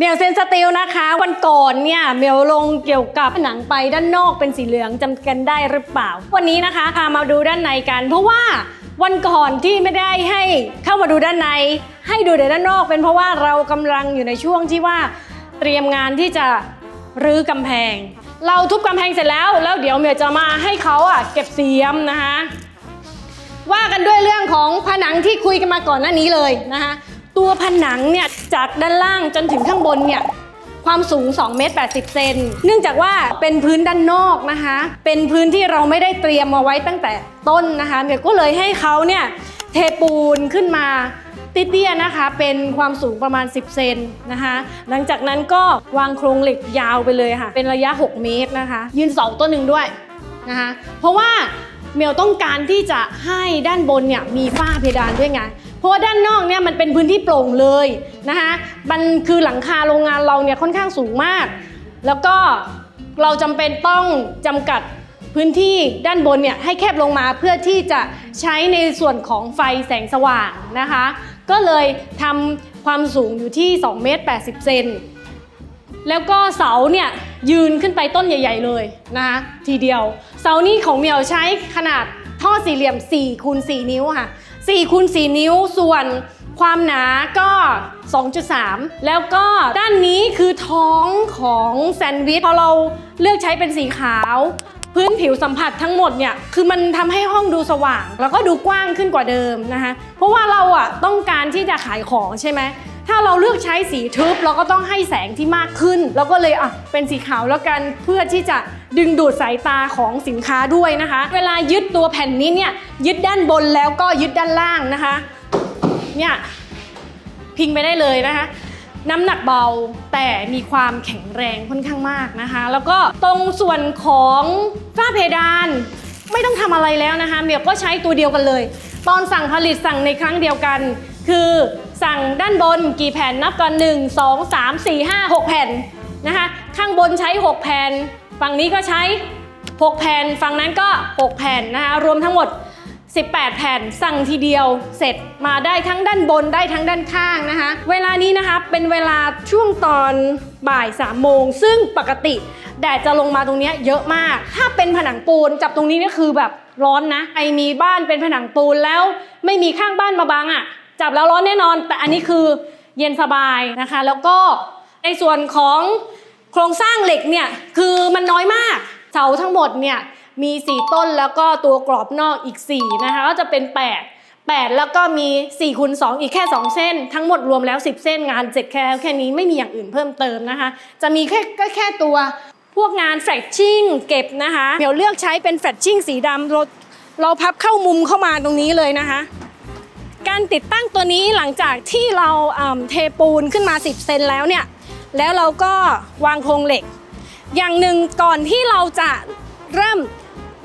เมียวเซนสติลนะคะ วันก่อนเนี่ยเมียวลงเกี่ยวกับผนังไปด้านนอกเป็นสีเหลืองจำกันได้หรือเปล่า วันนี้นะคะพามาดูด้านในกัน เพราะว่าวันก่อนที่ไม่ได้ให้เข้ามาดูด้านใน ให้ดูแต่ด้านนอกเป็นเพราะว่าเรากำลังอยู่ในช่วงที่ว่าเตรียมงานที่จะรื้อกำแพง เราทุบกำแพงเสร็จแล้ว แล้วเดี๋ยวเมียวจะมาให้เขาอะเก็บเสียมนะคะว่ากันด้วยเรื่องของผนังที่คุยกันมาก่อนหน้านี้เลยนะคะ ตัวผนังเนี่ยจากด้านล่างจนถึงข้างบนเนี่ยความสูง2เมตร80 เซน เนื่องจากว่าเป็นพื้นด้านนอกนะคะ เป็นพื้นที่เราไม่ได้เตรียมมาไว้ตั้งแต่ต้นนะคะเมียก็เลยให้เขาเนี่ยเทปูนขึ้นมาติเตี้ยนะคะ เป็นความสูงประมาณ 10 เซนนะคะ หลังจากนั้นก็วางโครงเหล็กยาวไปเลยค่ะ เป็นระยะ 6 เมตรนะคะ ยืนเสาต้นหนึ่งด้วยนะคะ เพราะว่าเมียวต้องการที่จะให้ด้านบนเนี่ยมีฝ้าเพดานด้วยไง เพราะว่าด้านนอกเนี่ยมันเป็นพื้นที่โปร่งเลยนะคะมันคือหลังคาโรงงานเราเนี่ยค่อนข้างสูงมาก แล้วก็เราจำเป็นต้องจำกัดพื้นที่ด้านบนเนี่ยให้แคบลงมาเพื่อที่จะใช้ในส่วนของไฟแสงสว่างนะคะ ก็เลยทำความสูงอยู่ที่2เมตร80 เซนแล้วก็เสาเนี่ยยืนขึ้นไปต้นใหญ่ ๆ เลยนะคะทีเดียว เสานี่ของเมียวใช้ขนาดท่อสี่เหลี่ยม4คูณ4นิ้วค่ะ 4คูณ4นิ้วส่วนความหนาก็ 2.3 แล้วก็ด้านนี้คือท้องของแซนด์วิชพอเราเลือกใช้เป็นสีขาว พื้นผิวสัมผัสทั้งหมดเนี่ยคือมันทำให้ห้องดูสว่าง แล้วก็ดูกว้างขึ้นกว่าเดิมนะคะเพราะว่าเราอะต้องการที่จะขายของใช่ไหม ถ้าเราเลือกใช้สีทึบเราก็ต้องให้แสงที่มากขึ้น เราก็เลยอะเป็นสีขาวแล้วกันเพื่อที่จะดึงดูดสายตาของสินค้าด้วยนะคะ เวลายึดตัวแผ่นนี้เนี่ยยึดด้านบนแล้วก็ยึดด้านล่างนะคะเนี่ยพิงไปได้เลยนะคะน้ำหนักเบาแต่มีความแข็งแรงค่อนข้างมากนะคะ แล้วก็ตรงส่วนของฝ้าเพดาน ไม่ต้องทำอะไรแล้วนะคะเมียก็ใช้ตัวเดียวกันเลย ตอนสั่งผลิตสั่งในครั้งเดียวกัน คือสั่งด้านบนกี่แผ่นนับก่อน 1 2 3 4 5 6 แผ่นนะคะข้างบนใช้ 6 แผ่น ฝั่งนี้ก็ใช้ 6 แผ่น ฝั่งนั้นก็ 6 แผ่นนะคะรวมทั้งหมด 18 แผ่นสั่งทีเดียวเสร็จมาได้ทั้งด้านบนได้ทั้งด้านข้างนะคะเวลานี้นะคะเป็นเวลาช่วงตอนบ่าย3โมงซึ่งปกติแดดจะลงมาตรงนี้เยอะมาก ถ้าเป็นผนังปูนจับตรงนี้นี่คือแบบร้อนนะใครมีบ้านเป็นผนังปูนแล้วไม่มีข้างบ้านมาบังอะ่ะ จับแล้วร้อนแน่นอน แต่อันนี้คือเย็นสบายนะคะ แล้วก็ในส่วนของโครงสร้างเหล็กเนี่ยคือมันน้อยมากเสาทั้งหมดเนี่ยมี 4 ต้นแล้วก็ตัวกรอบนอกอีก 4 นะคะก็จะเป็น 8 8 แล้วก็มี4คูณ2อีกแค่ 2 เส้น ทั้งหมดรวมแล้ว 10 เส้นงานเสร็จแค่แค่นี้ไม่มีอย่างอื่นเพิ่มเติมนะคะ จะมีแค่ก็แค่ตัวพวกงานแฟลชชิ่งเก็บนะคะเดี๋ยวเลือกใช้เป็นแฟลชชิ่งสีดำเราเราพับเข้ามุมเข้ามาตรงนี้เลยนะคะ การติดตั้งตัวนี้หลังจากที่เราเทปูนขึ้นมา 10 เซนแล้วเนี่ย แล้วเราก็วางโครงเหล็ก อย่างหนึ่งก่อนที่เราจะเริ่ม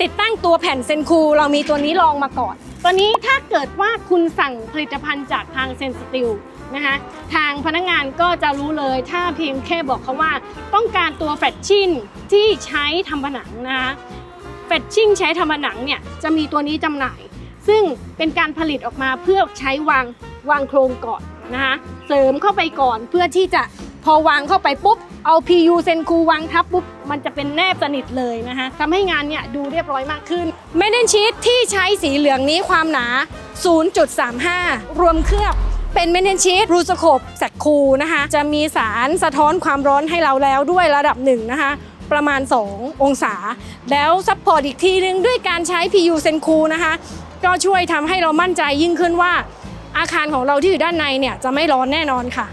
ติดตั้งตัวแผ่นเซนคู เรามีตัวนี้ลองมาก่อน ตัวนี้ถ้าเกิดว่าคุณสั่งผลิตภัณฑ์จากทางเซนสติลนะคะทางพนักงานก็จะรู้เลยถ้าเพียงแค่บอกเขาว่า ต้องการตัวแฟชชิ่งที่ใช้ทำผนังนะคะแฟชชิ่งใช้ทำผนังเนี่ยจะมีตัวนี้จำหน่าย ซึ่งเป็นการผลิตออกมาเพื่อใช้วางวางโครงก่อนนะคะเสริมเข้าไปก่อนเพื่อที่จะพอวางเข้าไปปุ๊บเอา PU เซนคูวางทับปุ๊บมันจะเป็นแนบสนิทเลยนะคะทำให้งานเนี่ยดูเรียบร้อยมากขึ้นเมดเดนชีตที่ใช้สีเหลืองนี้ความหนา 0.35 รวมเคลือบเป็นเมนเทนชีตรูสโคปแซคคูนะคะจะมีสารสะท้อนความร้อนให้เราแล้วด้วยระดับหนึ่งนะคะประมาณ 2 องศา แล้วซัพพอร์ตอีกทีนึงด้วยการใช้ PU เซนคูนะคะ ก็ช่วยทำให้เรามั่นใจยิ่งขึ้นว่า อาคารของเราที่อยู่ด้านในเนี่ยจะไม่ร้อนแน่นอนค่ะ